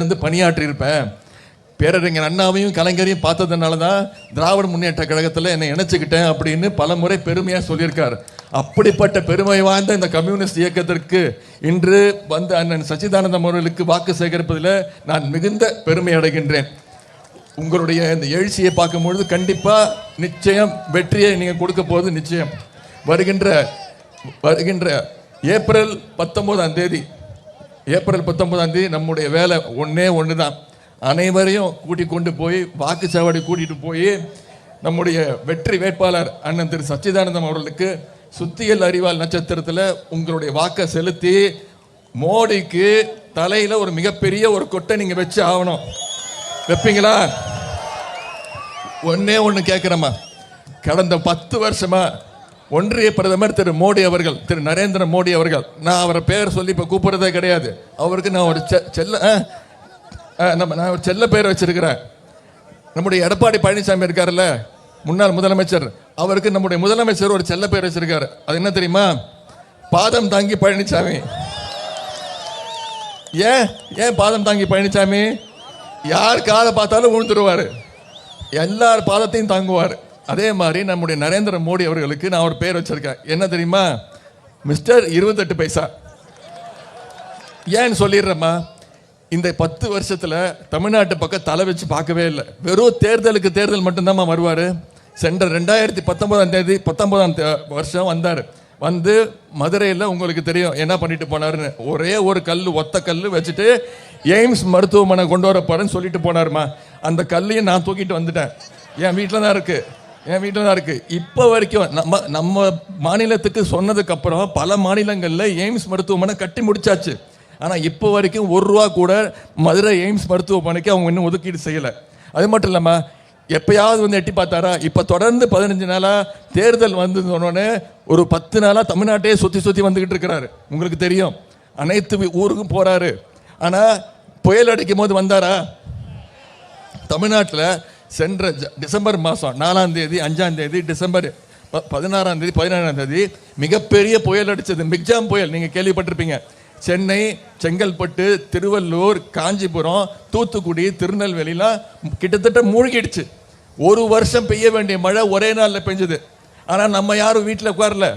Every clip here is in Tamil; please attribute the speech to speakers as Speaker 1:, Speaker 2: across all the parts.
Speaker 1: இருந்து பணியாற்றி இருப்பேன் பேரறிஞர் அண்ணாவையும் கலைஞரையும் பார்த்ததுனால தான் திராவிட முன்னேற்ற கழகத்தில் என்னை இணைச்சிக்கிட்டேன் அப்படின்னு பல முறை பெருமையாக சொல்லியிருக்கார். அப்படிப்பட்ட பெருமை வாய்ந்த இந்த கம்யூனிஸ்ட் இயக்கத்திற்கு இன்று வந்த அண்ணன் சச்சிதானந்தம் அவர்களுக்கு வாக்கு சேகரிப்பதில் நான் மிகுந்த பெருமை அடைகின்றேன். உங்களுடைய இந்த எழுச்சியை பார்க்கும்பொழுது கண்டிப்பாக நிச்சயம் வெற்றியை நீங்கள் கொடுக்க போகுது நிச்சயம். வருகின்ற வருகின்ற ஏப்ரல் பத்தொன்பதாம் தேதி ஏப்ரல் பத்தொன்பதாம் தேதி நம்முடைய வேலை ஒன்றே ஒன்று தான் அனைவரையும் கூட்டிக் கொண்டு போய் வாக்குச்சாவடி கூட்டிகிட்டு போய் நம்முடைய வெற்றி வேட்பாளர் அண்ணன் திரு சச்சிதானந்தம் அவர்களுக்கு சுத்தியல் அறிவால் நட்சத்திரத்தில் உங்களுடைய வாக்கை செலுத்தி மோடிக்கு தலையில் ஒரு மிகப்பெரிய ஒரு கொட்டை நீங்கள் வச்சு ஆகணும். வைப்பீங்களா? ஒன்றே ஒன்று கேட்குறேம்மா கடந்த பத்து வருஷமாக ஒன்றிய பிரதமர் திரு மோடி அவர்கள் திரு நரேந்திர மோடி அவர்கள் நான் அவரை பேர் சொல்லி இப்போ கூப்பிடுறதே கிடையாது. அவருக்கு நான் ஒரு செ- செல்ல ஆ, ஆ, நம்ம நான் ஒரு செல்ல பேர் வச்சிருக்கிறேன். நம்முடைய எடப்பாடி பழனிசாமி இருக்காருல்ல முன்னாள் முதலமைச்சர் அவருக்கு நம்முடைய முதலமைச்சர் ஒரு செல்ல பேர் வச்சிருக்காரு. அது என்ன தெரியுமா? பாதம் தாங்கி பழனிசாமி. ஏன் ஏன் பாதம் தாங்கி பழனிசாமி? யார் காலை பார்த்தாலும் விழுந்துருவார் எல்லார் பாதத்தையும் தாங்குவார். அதே மாதிரி நம்முடைய நரேந்திர மோடி அவர்களுக்கு நான் ஒரு பேர் வச்சிருக்கேன். என்ன தெரியுமா? மிஸ்டர் இருபத்தெட்டு பைசா. ஏன்னு சொல்லிடுறேம்மா. இந்த பத்து வருஷத்தில் தமிழ்நாட்டு பக்கம் தலை வச்சு பார்க்கவே இல்லை. வெறும் தேர்தலுக்கு தேர்தல் மட்டும்தாம்மா வருவார். சென்ற ரெண்டாயிரத்தி பத்தொன்பதாம் தேதி பத்தொன்பதாம் தே- வருஷம் வந்தார். வந்து மதுரையில் உங்களுக்கு தெரியும் என்ன பண்ணிட்டு போனாருன்னு. ஒரே ஒரு கல் ஒத்த கல் வச்சுட்டு எய்ம்ஸ் மருத்துவமனை கொண்டு வரப்பாருன்னு சொல்லிட்டு போனாருமா அந்த கல்லையும் நான் தூக்கிட்டு வந்துட்டேன். என் வீட்டில் தான் இருக்குது என் வீட்டில் தான் இருக்குது இப்போ வரைக்கும் நம்ம நம்ம மாநிலத்துக்கு சொன்னதுக்கப்புறம் பல மாநிலங்களில் எய்ம்ஸ் மருத்துவமனை கட்டி முடிச்சாச்சு. ஆனால் இப்போ வரைக்கும் ஒரு ரூபா கூட மதுரை எய்ம்ஸ் மருத்துவமனைக்கு அவங்க இன்னும் ஒதுக்கீடு செய்யலை. அது மட்டும் இல்லாமல் எப்பயாவது வந்து எட்டி பார்த்தாரா? இப்போ தொடர்ந்து பதினஞ்சு நாளாக தேர்தல் வந்து சொன்னோடனே ஒரு பத்து நாளாக தமிழ்நாட்டையே சுற்றி சுற்றி வந்துக்கிட்டு இருக்கிறாரு. உங்களுக்கு தெரியும். அனைத்து ஊருக்கும் போகிறாரு ஆனால் புயல் அடிக்கும் போது வந்தாரா? தமிழ்நாட்டில் சென்ற ஜ- டிசம்பர் மாதம் நாலாம் தேதி அஞ்சாம் தேதி டிசம்பர் ப- பதினாறாம் தேதி பதினேழாம் தேதி மிகப்பெரிய புயல் அடித்தது மிக்ஜாம் புயல் நீங்கள் கேள்விப்பட்டிருப்பீங்க. சென்னை செங்கல்பட்டு திருவள்ளூர் காஞ்சிபுரம் தூத்துக்குடி திருநெல்வேலிலாம் கிட்டத்தட்ட மூழ்கிடுச்சு. ஒரு வருஷம் பெய்ய வேண்டிய மழை ஒரே நாளில் பெஞ்சது. ஆனால் நம்ம யாரும் வீட்டில் உட்காரல.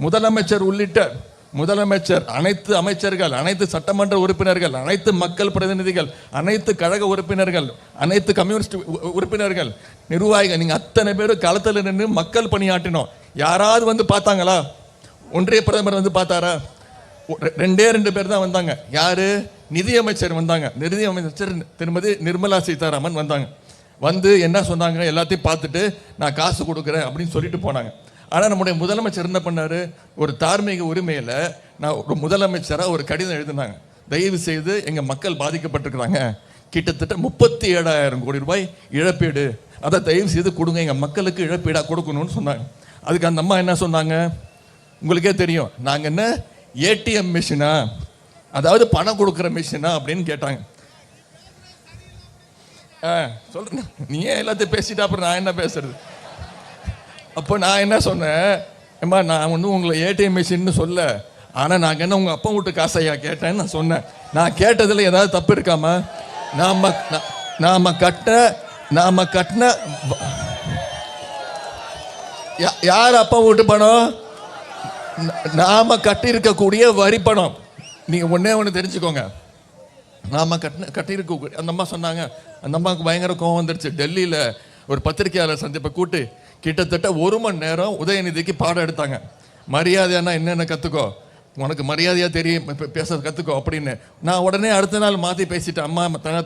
Speaker 1: முதலமைச்சர் உள்ளிட்ட முதலமைச்சர் அனைத்து அமைச்சர்கள் அனைத்து சட்டமன்ற உறுப்பினர்கள் அனைத்து மக்கள் பிரதிநிதிகள் அனைத்து கழக உறுப்பினர்கள் அனைத்து கம்யூனிஸ்ட் உ- உறுப்பினர்கள் நிர்வாகிகள் நீங்கள் அத்தனை பேரும் களத்தில் நின்று மக்கள் பணியாற்றினோம். யாராவது வந்து பார்த்தாங்களா? ஒன்றிய பிரதமர் வந்து பார்த்தாரா? ஒ- ரெண்டே ரெண்டு பேர் தான் வந்தாங்க. யார்? நிதியமைச்சர் வந்தாங்க. நிதியமைச்சர் திருமதி நிர்மலா சீதாராமன் வந்தாங்க. வந்து என்ன சொன்னாங்க? எல்லாத்தையும் பார்த்துட்டு நான் காசு கொடுக்குறேன் அப்படின்னு சொல்லிட்டு போனாங்க. ஆனால் நம்முடைய முதலமைச்சர் என்ன பண்ணார்? ஒரு தார்மீக உரிமையில் நான் ஒரு முதலமைச்சராக ஒரு கடிதம் எழுதினாங்க. தயவு செய்து எங்கள் மக்கள் பாதிக்கப்பட்டிருக்கிறாங்க. கிட்டத்தட்ட முப்பத்தி ஏழாயிரம் கோடி ரூபாய் இழப்பீடு. அதை தயவு செய்து கொடுங்க. எங்கள் மக்களுக்கு இழப்பீடாக கொடுக்கணும்னு சொன்னாங்க. அதுக்கு அந்த அம்மா என்ன சொன்னாங்க? உங்களுக்கே தெரியும். நாங்கள் என்ன? ஏடிஎம் மிஷினா? அதாவது பணம் கொடுக்குற மிஷினா அப்படின்னு கேட்டாங்க. ஆ சொல்கிறேன் நீ ஏன் எல்லாத்தையும் பேசிட்டு அப்புறம் நான் என்ன பேசுறது? அப்போ நான் என்ன சொன்னேன்? ஏம்மா நான் வந்து உங்களை ஏடிஎம் மிஷின்னு சொல்ல. ஆனால் நாங்கள் என்ன உங்கள் அப்பா வீட்டு காசையா கேட்டேன்னு நான் சொன்னேன். நான் கேட்டதில் ஏதாவது தப்பு இருக்காமா? நாம் நாம் நாம கட்ட நாம் கட்டின யா- யார் அப்பா வீட்டு பணம்? நாம் கட்டியிருக்கக்கூடிய வரி பணம். நீங்கள் ஒன்றே ஒன்று தெரிஞ்சுக்கோங்க. நாம் கட்டின கட்டியிருக்க அந்த அம்மா சொன்னாங்க. அந்த அம்மாவுக்கு பயங்கர கோவம் வந்துருச்சு. டெல்லியில் ஒரு பத்திரிகையாளர் சந்திப்பை கூட்டு கிட்டத்தட்ட ஒரு மணி நேரம் உதயநிதிக்கு பாடம் எடுத்தாங்க. மரியாதையானா என்னென்ன கற்றுக்கோ உனக்கு மரியாதையாக தெரியும் இப்ப பேச கற்றுக்கோ அப்படின்னு. நான் உடனே அடுத்த நாள் மாற்றி பேசிட்டேன். அம்மா தன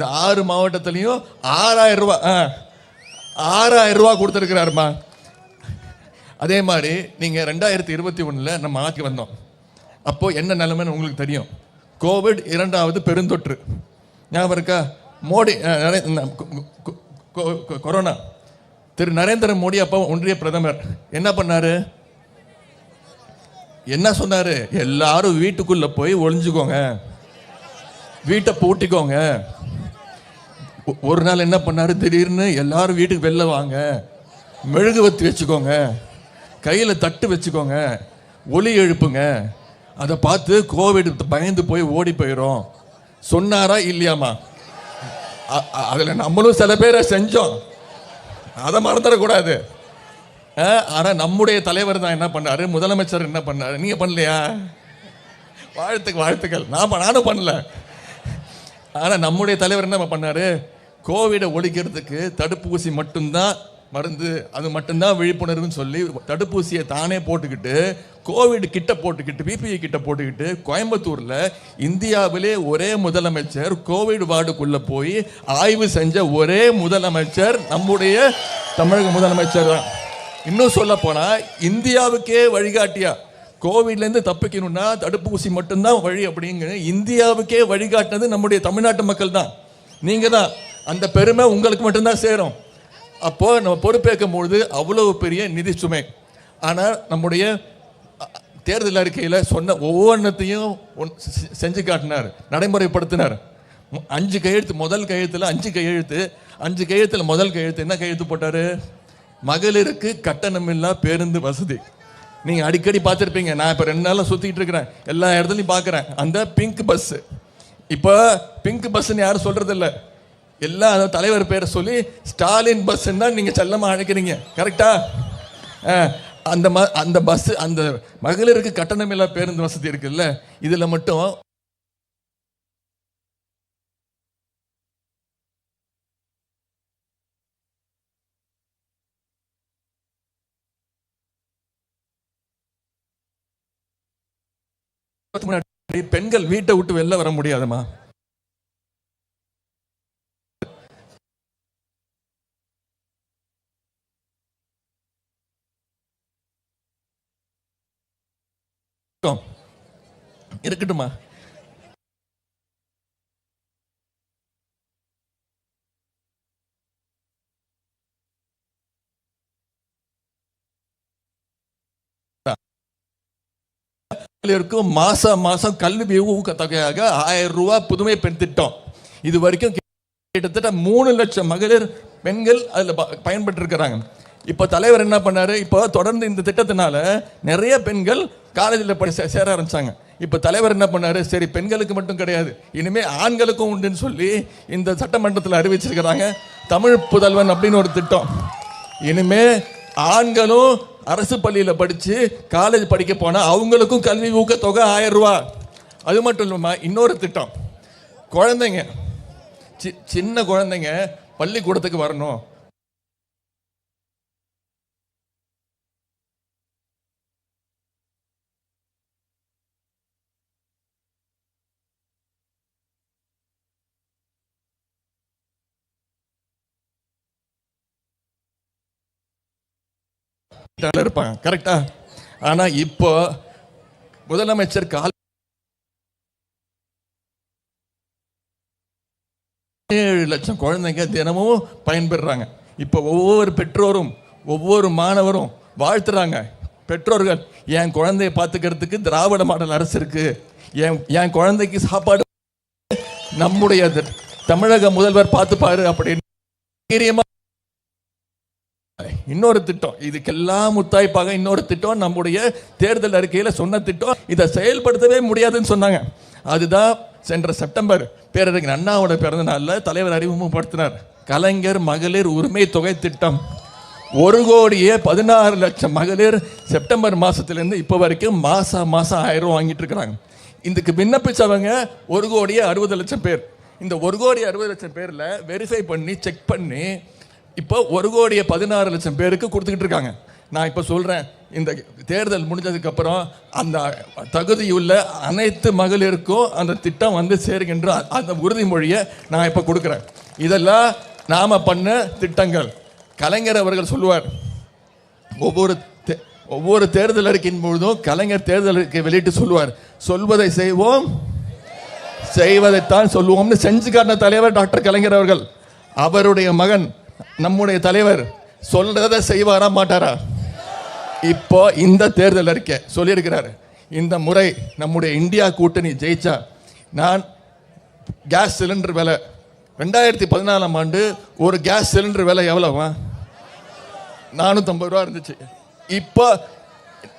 Speaker 1: இந்த ஆறு மாவட்டத்திலையும் ஆறாயிரம் ரூபாய் ஆ, ஆறாயிரம் ரூபாய் கொடுத்துருக்கிறாருமா? அதே மாதிரி நீங்கள் ரெண்டாயிரத்தி இருபத்தி ஒன்றில் நம்ம ஆட்சி வந்தோம். அப்போது என்ன நிலைமைன்னு உங்களுக்கு தெரியும். கோவிட் இரண்டாவது பெருந்தொற்று. ஞாபகம் இருக்கா? மோடி கொ- கொ- கொரோனா. திரு நரேந்திர மோடி அப்போ ஒன்றிய பிரதமர். என்ன பண்ணார்? என்ன சொன்னார்? எல்லாரும் வீட்டுக்குள்ளே போய் ஒளிஞ்சுக்கோங்க. வீட்டை பூட்டிக்கோங்க. ஒரு நாள் என்ன பண்ணாரு? திடீர்னு எல்லாரும் வீட்டுக்கு வெளில வாங்க. மெழுகுவத்தி வச்சுக்கோங்க. கையில் தட்டு வச்சுக்கோங்க. ஒலி எழுப்புங்க. அதை பார்த்து கோவிட் பயந்து போய் ஓடி போயிடும் சொன்னாரா இல்லையாமா அ- நம்மளும் சில பேரை செஞ்சோம். அதை மறந்துடக்கூடாது. ஆனால் நம்முடைய தலைவர் தான் என்ன பண்ணாரு? முதலமைச்சர் என்ன பண்ணாரு? நீங்கள் பண்ணலையா? வாழ்த்துக்கு வாழ்த்துக்கள். நான் நானும் பண்ணல. ஆனால் நம்முடைய தலைவர் என்ன பண்ணாரு? கோவிடை ஒழிக்கிறதுக்கு தடுப்பூசி மட்டும்தான் மருந்து அது மட்டும்தான் விழிப்புணர்வுன்னு சொல்லி தடுப்பூசியை தானே போட்டுக்கிட்டு கோவிட் கிட்ட போட்டுக்கிட்டு பிபிஐ கிட்ட போட்டுக்கிட்டு கோயம்புத்தூரில் இந்தியாவிலே ஒரே முதலமைச்சர் கோவிட் வார்டுக்குள்ளே போய் ஆய்வு செஞ்ச ஒரே முதலமைச்சர் நம்முடைய தமிழக முதலமைச்சர் தான். இன்னும் சொல்ல போனால் இந்தியாவுக்கே வழிகாட்டியா? கோவிட்லேருந்து தப்பிக்கணும்னா தடுப்பூசி மட்டும்தான் வழி அப்படிங்கிற இந்தியாவுக்கே வழிகாட்டினது நம்முடைய தமிழ்நாட்டு மக்கள் தான். நீங்கள் தான் அந்த பெருமை உங்களுக்கு மட்டும்தான் சேரும். அப்போ நம்ம பொறுப்பேற்கும் பொழுது அவ்வளவு பெரிய நிதி சுமை. ஆனால் நம்முடைய தேர்தல் அறிக்கையில் சொன்ன ஒவ்வொன்றத்தையும் ஒன் செஞ்சு காட்டினார் நடைமுறைப்படுத்தினார். அஞ்சு கையெழுத்து முதல் கையெழுத்தில் அஞ்சு கையெழுத்து அஞ்சு கையெழுத்தில் முதல் கையெழுத்து என்ன கையெழுத்து போட்டாரு? மகளிருக்கு கட்டணமில்லா பேருந்து வசதி. நீங்கள் அடிக்கடி பார்த்துருப்பீங்க. நான் இப்போ ரெண்டு நாளாக சுற்றிட்டு இருக்கிறேன். எல்லா இடத்துலையும் பார்க்குறேன். அந்த பிங்க் பஸ்ஸு இப்போ பிங்க் பஸ்ஸுன்னு யாரும் சொல்கிறதில்ல எல்லா தலைவர் பேரை சொல்லி ஸ்டாலின் பஸ்ன்னு தான் நீங்க செல்லமாக அழைக்கிறீங்க. கரெக்டா அந்த ம அந்த பஸ்ஸு அந்த மகளிருக்கு கட்டணமில்லா பேருந்து வசதி இருக்குல்ல இதுல மட்டும் பெண்கள் வீட்டை விட்டு வெளில வர முடியாதுமா இருக்கட்டுமா. இருக்கும் மாசம் மாசம் கல்வி ஊக்கத்தொகையாக ஆயிரம் ரூபா புதுமை பெண் திட்டம். இது வரைக்கும் கிட்டத்தட்ட மூணு லட்சம் மகளிர் பெண்கள் அதில் பயன்பட்டு இருக்கிறாங்க இப்போ தலைவர் என்ன பண்ணாரு? இப்போ தொடர்ந்து இந்த திட்டத்தினால நிறைய பெண்கள் காலேஜில் படி சேர ஆரம்பித்தாங்க இப்போ தலைவர் என்ன பண்ணாரு? சரி பெண்களுக்கு மட்டும் கிடையாது. இனிமேல் ஆண்களுக்கும் உண்டுன்னு சொல்லி இந்த சட்டமன்றத்தில் அறிவிச்சிருக்கிறாங்க. தமிழ் புதல்வன் அப்படின்னு ஒரு திட்டம். இனிமேல் ஆண்களும் அரசு பள்ளியில் படித்து காலேஜ் படிக்க போனால் அவங்களுக்கும் கல்வி ஊக்கத்தொகை ஆயிரம் ரூபா. அது மட்டும் இல்லாமல் இன்னொரு திட்டம். குழந்தைங்க சி- சின்ன குழந்தைங்க பள்ளிக்கூடத்துக்கு வரணும். இருப்பாங்க. கரெக்டா? ஆனா இப்போ முதலமைச்சர் கால் ஏழு லட்சம் குழந்தைங்க தினமும் பயன்பெறுறாங்க இப்போ ஒவ்வொரு பெற்றோரும் ஒவ்வொரு மாணவரும் வாழ்த்துறாங்க. பெற்றோர்கள் என் குழந்தைய பார்த்துக்கிறதுக்கு திராவிட மாடல் அரசு இருக்கு. என் என் குழந்தைக்கு சாப்பாடு நம்முடைய தமிழக முதல்வர் பார்த்துப்பாரு அப்படின்னு தைரியமா இன்னொரு திட்டம். இதுக்கெல்லாம் முத்தாய்ப்பாக இன்னொரு திட்டம். நம்முடைய தேர்தல் அறிக்கையில் சொன்ன திட்டம். இதை செயல்படுத்தவே முடியாதுன்னு சொன்னாங்க. அதுதான் சென்ற செப்டம்பர் பேரறிஞர் அண்ணாவோட பிறந்த நாளில் தலைவர் அறிமுகப்படுத்தினார். கலைஞர் மகளிர் உரிமை தொகை திட்டம். ஒரு கோடியே பதினாறு லட்சம் மகளிர் செப்டம்பர் மாதத்துலேருந்து இப்போ வரைக்கும் மாதம் மாதம் ஆயிரம் ரூபாய் வாங்கிட்டு இருக்கிறாங்க. இதுக்கு விண்ணப்பிச்சவங்க ஒரு கோடியே அறுபது லட்சம் பேர். இந்த ஒரு கோடி அறுபது லட்சம் பேரில் வெரிஃபை பண்ணி செக் பண்ணி இப்போ ஒரு கோடியே பதினாறு லட்சம் பேருக்கு கொடுத்துக்கிட்டு இருக்காங்க. நான் இப்போ சொல்கிறேன் இந்த தேர்தல் முடிஞ்சதுக்கப்புறம் அந்த தகுதியுள்ள அனைத்து மகளிருக்கும் அந்த திட்டம் வந்து சேருகின்ற அந்த உறுதிமொழியை நான் இப்போ கொடுக்குறேன். இதெல்லாம் நாம் பண்ண திட்டங்கள். கலைஞர் அவர்கள் சொல்லுவார் ஒவ்வொரு தே- ஒவ்வொரு தேர்தல் அறிக்கையின் பொழுதும் கலைஞர் தேர்தல் அறிக்கை வெளியிட்டு சொல்லுவார் சொல்வதை செய்வோம் செய்வதைத்தான் சொல்லுவோம்னு செஞ்சு காட்டின தலைவர் டாக்டர் கலைஞர் அவர்கள். அவருடைய மகன் நம்முடைய தலைவர் சொல்றத செய்வாரா மாட்டாரா? இப்போ இந்த தேர்தல் அறிக்கை சொல்லியிருக்கிறாரு. இந்த முறை நம்முடைய இந்தியா கூட்டணி ஜெயிச்சா நான் கேஸ் சிலிண்டர் விலை ரெண்டாயிரத்தி பதினாலாம் ஆண்டு ஒரு கேஸ் சிலிண்டர் விலை எவ்வளோவா நானூற்றம்பது ரூபா இருந்துச்சு. இப்போ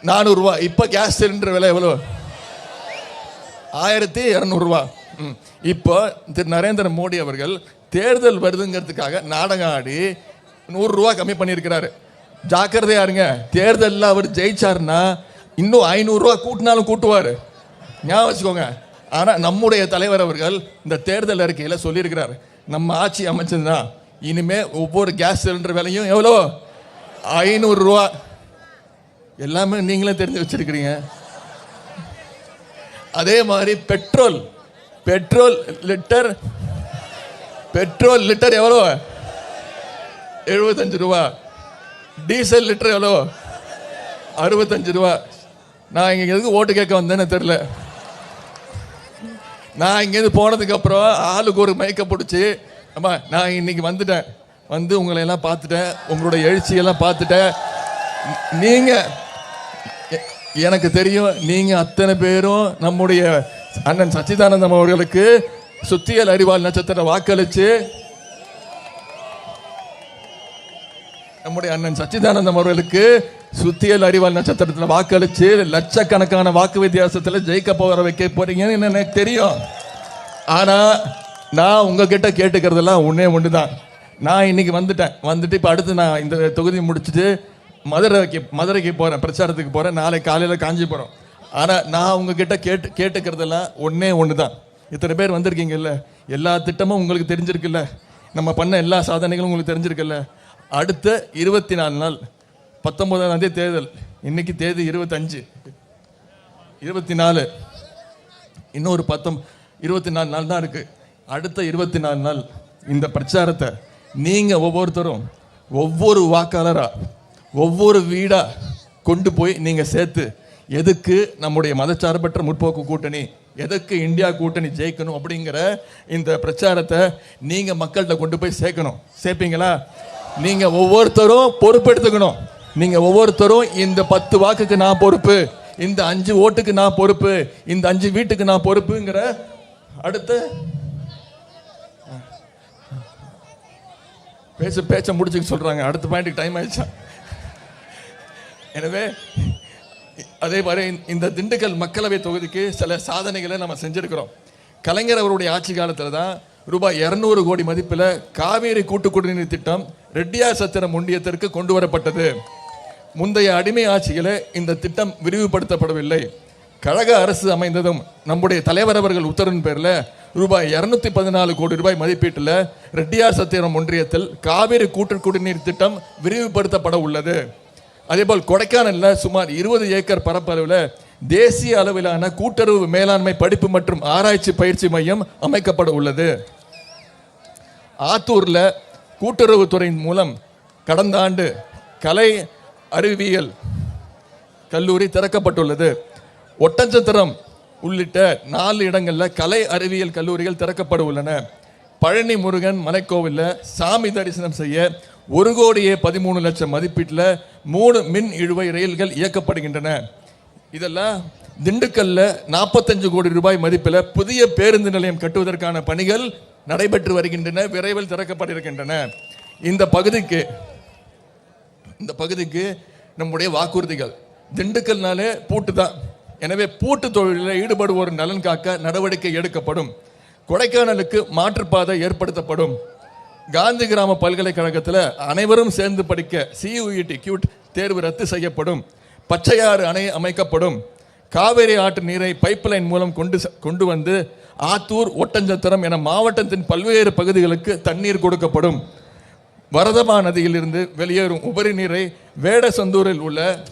Speaker 1: நானூறுரூவா இப்போ கேஸ் சிலிண்டர் விலை எவ்வளோ? ஆயிரத்தி இரநூறுவா ம். இப்போ திரு நரேந்திர மோடி அவர்கள் தேர்தல் வருதுங்கிறதுக்காக நாடகம் ஆடி நூறுரூவா கம்மி பண்ணியிருக்கிறாரு. ஜாக்கிரதையா இருங்க. தேர்தலில் அவர் ஜெயிச்சாருன்னா இன்னும் ஐநூறுரூவா கூட்டினாலும் கூட்டுவார். ஞாபகம் வச்சுக்கோங்க. ஆனால் நம்முடைய தலைவர் அவர்கள் இந்த தேர்தல் அறிக்கையில் சொல்லியிருக்கிறார். நம்ம ஆட்சி அமைச்சதுன்னா இனிமேல் ஒவ்வொரு கேஸ் சிலிண்டர் விலையும் எவ்வளோ? ஐநூறுரூவா எல்லாமே நீங்களே தெரிஞ்சு வச்சிருக்கிறீங்க. அதே மாதிரி petrol. Petrol litre petrol litre எவ்வளோ எழுபத்தஞ்சு ரூபா. டீசல் லிட்டர் எவ்வளோ அறுபத்தஞ்சு ரூபா. நான் இங்கே எதுக்கு ஓட்டு கேட்க வந்தேன்னு தெரில நான் இங்கேருந்து போனதுக்கப்புறம் ஆளுக்கு ஒரு மயக்க பிடிச்சி அம்மா நான் இன்னைக்கு வந்துட்டேன். வந்து உங்களை எல்லாம் பார்த்துட்டேன். உங்களோட எழுச்சியெல்லாம் பார்த்துட்டேன். நீங்கள் எனக்கு தெரியும் நீங்கள் அத்தனை பேரும் நம்முடைய அண்ணன் சச்சிதானந்தம் அவர்களுக்கு சுத்தியல் அறிவால் நட்சத்திர வாக்களிச்சு. நம்முடைய அண்ணன் சச்சிதானந்தம் அவர்களுக்கு சுத்தியல் அறிவால் நட்சத்திரத்தில் வாக்களிச்சு லட்சக்கணக்கான வாக்கு வித்தியாசத்தில் ஜெயிக்க போகிற வைக்க போறீங்கன்னு எனக்கு தெரியும். ஆனா நான் உங்ககிட்ட கேட்டுக்கிறதெல்லாம் ஒன்றே ஒன்று தான் நான் இன்னைக்கு வந்துட்டேன். வந்துட்டு இப்போ அடுத்து நான் இந்த தொகுதி முடிச்சுட்டு மதுரைக்கு மதுரைக்கு போகிறேன் பிரச்சாரத்துக்கு போகிறேன் நாளை காலையில் காஞ்சி ஆனால் நான் உங்ககிட்ட கேட்டு கேட்டுக்கிறதெல்லாம் ஒன்றே ஒன்று தான் இத்தனை பேர் வந்திருக்கீங்கல்ல? எல்லா திட்டமும் உங்களுக்கு தெரிஞ்சிருக்குல்ல. நம்ம பண்ண எல்லா சாதனைகளும் உங்களுக்கு தெரிஞ்சிருக்குல்ல. அடுத்த இருபத்தி நாலு நாள் பத்தொன்பதாம் தேதி தேர்தல். இன்னைக்கு தேதி இருபத்தஞ்சு. இருபத்தி நாலு இன்னொரு பத்தொம் இருபத்தி நாலு நாள் தான் இருக்கு. அடுத்த இருபத்தி நாலு நாள் இந்த பிரச்சாரத்தை நீங்கள் ஒவ்வொருத்தரும் ஒவ்வொரு வாக்காளராக ஒவ்வொரு வீடாக கொண்டு போய் நீங்கள் சேர்த்து எதுக்கு நம்முடைய மதச்சார்பற்ற முற்போக்கு கூட்டணி எதற்கு இந்தியா கூட்டணி ஜெயிக்கணும் அப்படிங்கிற இந்த பிரச்சாரத்தை நீங்கள் மக்கள்கிட்ட கொண்டு போய் சேர்க்கணும். சேர்ப்பீங்களா? நீங்கள் ஒவ்வொருத்தரும் பொறுப்பெடுத்துக்கணும். நீங்கள் ஒவ்வொருத்தரும் இந்த பத்து வாக்குக்கு நான் பொறுப்பு இந்த அஞ்சு ஓட்டுக்கு நான் பொறுப்பு இந்த அஞ்சு வீட்டுக்கு நான் பொறுப்புங்கிற அடுத்து பேச பேச்ச முடிச்சுக்க சொல்கிறாங்க அடுத்த பாயிண்ட்டுக்கு டைம் ஆயிடுச்சா? எனவே அதே மாதிரி இந்த திண்டுக்கல் மக்களவை தொகுதிக்கு சில சாதனைகளை நம்ம செஞ்சிருக்கிறோம். கலைஞர் அவருடைய ஆட்சி காலத்தில் தான் ரூபாய் இரநூறு கோடி மதிப்பில் காவேரி கூட்டு குடிநீர் திட்டம் ரெட்டியார் சத்திரம் ஒன்றியத்திற்கு கொண்டு வரப்பட்டது. முந்தைய அடிமை ஆட்சியில் இந்த திட்டம் விரிவுபடுத்தப்படவில்லை. கழக அரசு அமைந்ததும் நம்முடைய தலைவர் அவர்கள் உத்தரவின் பேரில் ரூபாய் இரநூத்தி பதினாலு கோடி ரூபாய் மதிப்பீட்டில் ரெட்டியார் சத்திரம் ஒன்றியத்தில் காவேரி கூட்டு குடிநீர் திட்டம் விரிவுபடுத்தப்பட உள்ளது. அதே போல் கொடைக்கானலில் சுமார் இருபது ஏக்கர் பரப்பளவில் தேசிய அளவிலான கூட்டுறவு மேலாண்மை படிப்பு மற்றும் ஆராய்ச்சி பயிற்சி மையம் அமைக்கப்பட உள்ளது. ஆத்தூரில் கூட்டுறவுத்துறையின் மூலம் கடந்த ஆண்டு கலை அறிவியல் கல்லூரி திறக்கப்பட்டுள்ளது. ஒட்டஞ்சத்திரம் உள்ளிட்ட நாலு இடங்களில் கலை அறிவியல் கல்லூரிகள் திறக்கப்பட உள்ளன. பழனி முருகன் மலைக்கோவிலில் சாமி தரிசனம் செய்ய ஒரு கோடியே பதிமூணு லட்சம் மதிப்பீட்டில் மூணு மின் இழுவை ரயில்கள் இயக்கப்படுகின்றன. இதெல்லாம் திண்டுக்கல்ல நாற்பத்தஞ்சு கோடி ரூபாய் மதிப்பில் புதிய பேருந்து நிலையம் கட்டுவதற்கான பணிகள் நடைபெற்று வருகின்றன விரைவில் திறக்கப்பட்டிருக்கின்றன. இந்த பகுதிக்கு இந்த பகுதிக்கு நம்முடைய வாக்குறுதிகள். திண்டுக்கல்னாலே பூட்டு தான். எனவே பூட்டு தொழிலில் ஈடுபடுவோர் நலன் காக்க நடவடிக்கை எடுக்கப்படும். கொடைக்கானலுக்கு மாற்றுப்பாதை ஏற்படுத்தப்படும். காந்தி கிராம பல்கலைக்கழகத்தில் அனைவரும் சேர்ந்து படிக்க சியூஇடி கியூட் தேர்வு ரத்து செய்யப்படும். பச்சையாறு அணை அமைக்கப்படும். காவேரி ஆற்று நீரை பைப்லைன் மூலம் கொண்டு கொண்டு வந்து ஆத்தூர் ஒட்டஞ்சத்திரம் என மாவட்டத்தின் பல்வேறு பகுதிகளுக்கு தண்ணீர் கொடுக்கப்படும். வரதமா நதியிலிருந்து வெளியேறும் உபரி நீரை வேடசந்தூரில் உள்ள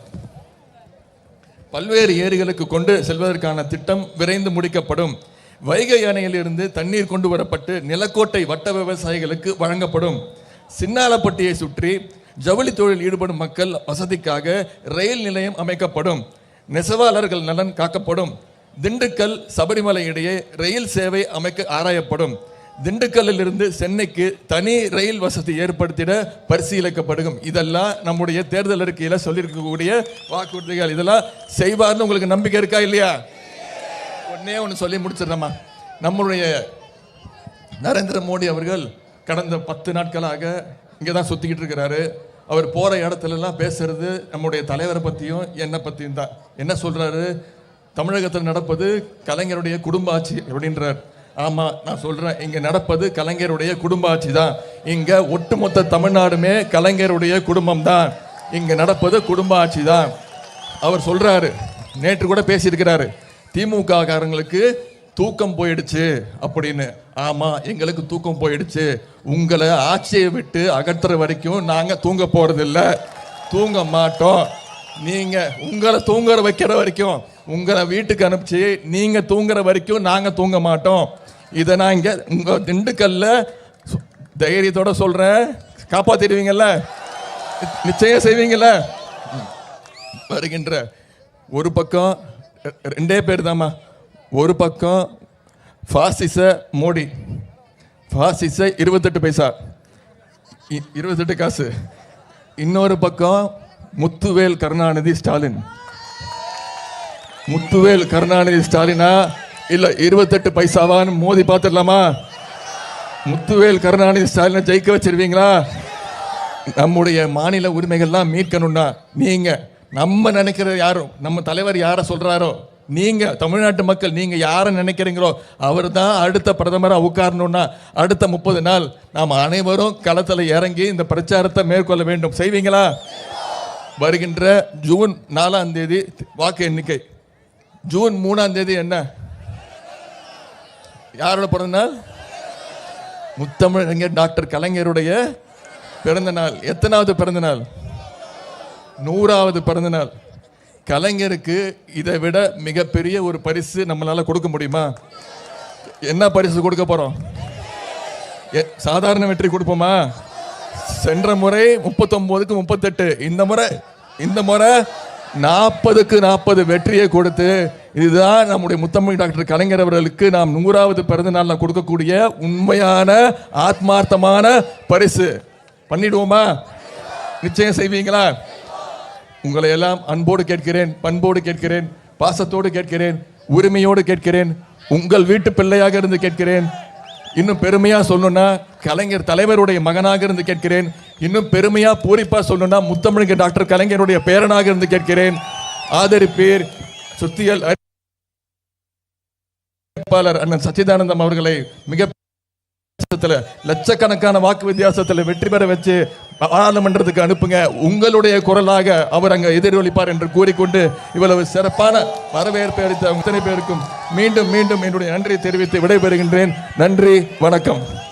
Speaker 1: பல்வேறு ஏரிகளுக்கு கொண்டு செல்வதற்கான திட்டம் விரைந்து முடிக்கப்படும். வைகை அணையிலிருந்து தண்ணீர் கொண்டு வரப்பட்டு நிலக்கோட்டை வட்ட விவசாயிகளுக்கு வழங்கப்படும். சின்னாலப்பட்டியை சுற்றி ஜவுளி தொழில் ஈடுபடும் மக்கள் வசதிக்காக ரயில் நிலையம் அமைக்கப்படும். நெசவாளர்கள் நலன் காக்கப்படும். திண்டுக்கல் சபரிமலை இடையே ரயில் சேவை அமைக்க ஆராயப்படும். திண்டுக்கல்லில் இருந்து சென்னைக்கு தனி ரயில் வசதி ஏற்படுத்திட பரிசீலிக்கப்படும் இதெல்லாம் நம்முடைய தேர்தல் அறிக்கையில் சொல்லியிருக்கக்கூடிய வாக்குறுதிகள். இதெல்லாம் செய்வார்னு உங்களுக்கு நம்பிக்கை இருக்கா இல்லையா? உடனே ஒன்று சொல்லி முடிச்சிடுறேம்மா. நம்மளுடைய நரேந்திர மோடி அவர்கள் கடந்த பத்து நாட்களாக இங்கே தான் சுற்றிக்கிட்டு இருக்கிறாரு. அவர் போகிற இடத்துலலாம் பேசுறது நம்முடைய தலைவரை பற்றியும் என்னை பற்றியும் தான். என்ன சொல்கிறாரு தமிழகத்தில் நடப்பது கலைஞருடைய குடும்ப ஆட்சி அப்படின்றார். ஆமாம் நான் சொல்கிறேன் இங்கே நடப்பது கலைஞருடைய குடும்ப ஆட்சி தான். இங்கே ஒட்டுமொத்த தமிழ்நாடுமே கலைஞருடைய குடும்பம் தான். இங்கே நடப்பது குடும்ப ஆட்சி தான். அவர் சொல்கிறாரு நேற்று கூட பேசியிருக்கிறாரு. திமுக காரங்களுக்கு தூக்கம் போயிடுச்சு அப்படின்னு. ஆமா எங்களுக்கு தூக்கம் போயிடுச்சு. உங்களை ஆட்சியை விட்டு அகற்றுற வரைக்கும் நாங்க தூங்க போகிறதில்ல தூங்க மாட்டோம். நீங்க உங்களை தூங்குற வைக்கிற வரைக்கும் உங்களை வீட்டுக்கு அனுப்பிச்சு நீங்க தூங்குற வரைக்கும் நாங்க தூங்க மாட்டோம். இதை நான் இங்க உங்க திண்டுக்கல்ல தைரியத்தோட சொல்றேன். காப்பாத்திடுவீங்கல்ல? நிச்சயம் செய்வீங்கல்ல? வருகின்ற ஒரு பக்கம் ரெண்டே பேர் தாம்மா ஒரு பக்கம் ஃபாசிச மோடி ஃபாசிச இருபத்தெட்டு பைசா இ- இருபத்தெட்டு காசு. இன்னொரு பக்கம் முத்துவேல் கருணாநிதி ஸ்டாலின். முத்துவேல் கருணாநிதி ஸ்டாலினா? இல்லை இருபத்தெட்டு பைசாவான்னு மோதி பார்த்துடலாமா? முத்துவேல் கருணாநிதி ஸ்டாலினை ஜெயிக்க வச்சிருவீங்களா? நம்முடைய மாநில உரிமைகள்லாம் மீட்கணும்னா நீங்கள் நம்ம நினைக்கிற யாரும் நம்ம தலைவர் யாரை சொல்கிறாரோ நீங்கள் தமிழ்நாட்டு மக்கள் நீங்கள் யாரை நினைக்கிறீங்களோ அவர் தான் அடுத்த பிரதமராக உட்காரணும்னா அடுத்த முப்பது நாள் நாம் அனைவரும் களத்தில் இறங்கி இந்த பிரச்சாரத்தை மேற்கொள்ள வேண்டும். செய்வீங்களா? வருகின்ற ஜூன் நாலாம் தேதி வாக்கு எண்ணிக்கை. ஜூன் மூணாம் தேதி என்ன? யாரோட பிறந்த நாள்? டாக்டர் கலைஞருடைய பிறந்த நாள். எத்தனாவது பிறந்த நாள்? நூறாவது பிறந்தநாள் கலைஞருக்கு இதை விட மிகப்பெரிய ஒரு பரிசு நம்மளால கொடுக்க முடியுமா? என்ன பரிசு கொடுக்க போறோம்? எ- சாதாரண வெற்றி கொடுப்போமா? சென்ற முறை முப்பத்தொன்பதுக்கு முப்பத்தெட்டு. இந்த முறை இந்த முறை நாற்பதுக்கு நாற்பது வெற்றியை கொடுத்து இதுதான் நம்முடைய முத்தமிழ் டாக்டர் கலைஞர் அவர்களுக்கு நாம் நூறாவது பிறந்த நாள் கொடுக்கக்கூடிய உண்மையான ஆத்மார்த்தமான பரிசு. பண்ணிடுவோமா? நிச்சயம் செய்வீங்களா? உங்களை எல்லாம் அன்போடு கேட்கிறேன் பண்போடு கேட்கிறேன் பாசத்தோடு கேட்கிறேன் உரிமையோடு கேட்கிறேன் உங்கள் வீட்டு பிள்ளையாக இருந்து கேட்கிறேன். இன்னும் பெருமையாக சொல்லணும்னா கலைஞர் தலைவருடைய மகனாக இருந்து கேட்கிறேன். இன்னும் பெருமையாக பூரிப்பாக சொல்லணும்னா முத்தமிழ்க டாக்டர் கலைஞருடைய பேரனாக இருந்து கேட்கிறேன். ஆதரிப்பீர் சுத்தியல் அறிவிப்பாளர் அண்ணன் சச்சிதானந்தம் அவர்களை மிக லட்சக்கணக்கான வாக்கு வித்தியாசத்தில் வெற்றி பெற வச்சு பாராளுமன்றத்துக்கு அனுப்புங்க. உங்களுடைய குரலாக அவர் அங்க எதிரொலிப்பார் என்று கூறிக்கொண்டு இவ்வளவு சிறப்பான வரவேற்பை அளித்த அத்தனை பேருக்கும் மீண்டும் மீண்டும் என்னுடைய நன்றியை தெரிவித்து விடைபெறுகின்றேன். நன்றி வணக்கம்.